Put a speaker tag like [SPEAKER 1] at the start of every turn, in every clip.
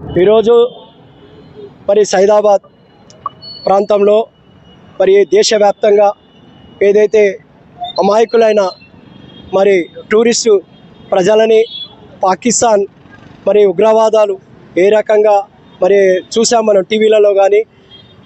[SPEAKER 1] ఈరోజు మరి సైదాబాద్ ప్రాంతంలో మరి దేశవ్యాప్తంగా ఏదైతే అమాయకులైన మరి టూరిస్టు ప్రజలని పాకిస్తాన్ మరి ఉగ్రవాదాలు ఏ రకంగా మరి చూసాం మనం టీవీలలో కానీ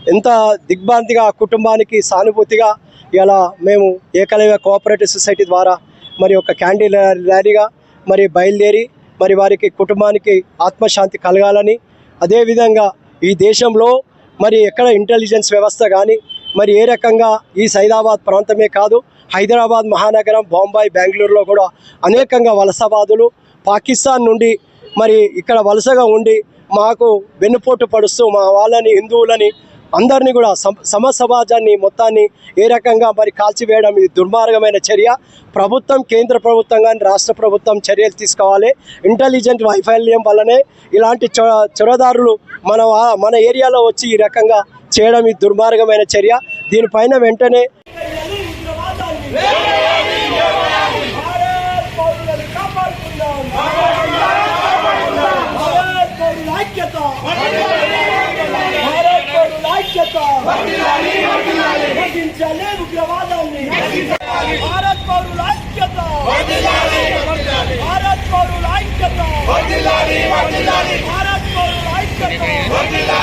[SPEAKER 1] ఎంత దిగ్భ్రాంతిగా కుటుంబానికి సానుభూతిగా ఇలా మేము ఏకలవ్య కోఆపరేటివ్ సొసైటీ ద్వారా మరి ఒక క్యాండిల్ ర్యాలీగా మరి బయలుదేరి మరి వారికి కుటుంబానికి ఆత్మశాంతి కలగాలని అదేవిధంగా ఈ దేశంలో మరి ఎక్కడ ఇంటెలిజెన్స్ వ్యవస్థ కానీ మరి ఏ రకంగా ఈ సైదాబాద్ ప్రాంతమే కాదు హైదరాబాద్ మహానగరం బాంబాయి బెంగళూరులో కూడా అనేకంగా వలసవాదులు పాకిస్తాన్ నుండి మరి ఇక్కడ వలసగా ఉండి మాకు వెన్నుపోటు పడుస్తూ మా వాళ్ళని హిందువులని అందరినీ కూడా సమ సమ సమాజాన్ని మొత్తాన్ని ఏ రకంగా మరి కాల్చివేయడం ఇది దుర్మార్గమైన చర్య. ప్రభుత్వం కేంద్ర ప్రభుత్వం కానీ రాష్ట్ర ప్రభుత్వం చర్యలు తీసుకోవాలి. ఇంటెలిజెంట్ వైఫల్యం వల్లనే ఇలాంటి చొరదారులు మన మన ఏరియాలో వచ్చి ఈ రకంగా చేయడం ఇది దుర్మార్గమైన చర్య. దీనిపైన వెంటనే
[SPEAKER 2] భారత్ పౌరులను కాపాడుకుందాం. నశించాలి ఉగ్రవాదాన్ని భారత్ పౌరుల ఐక్యత భారత్ పౌరుల ఐక్యత భారత్ పౌరుల ఐక్యత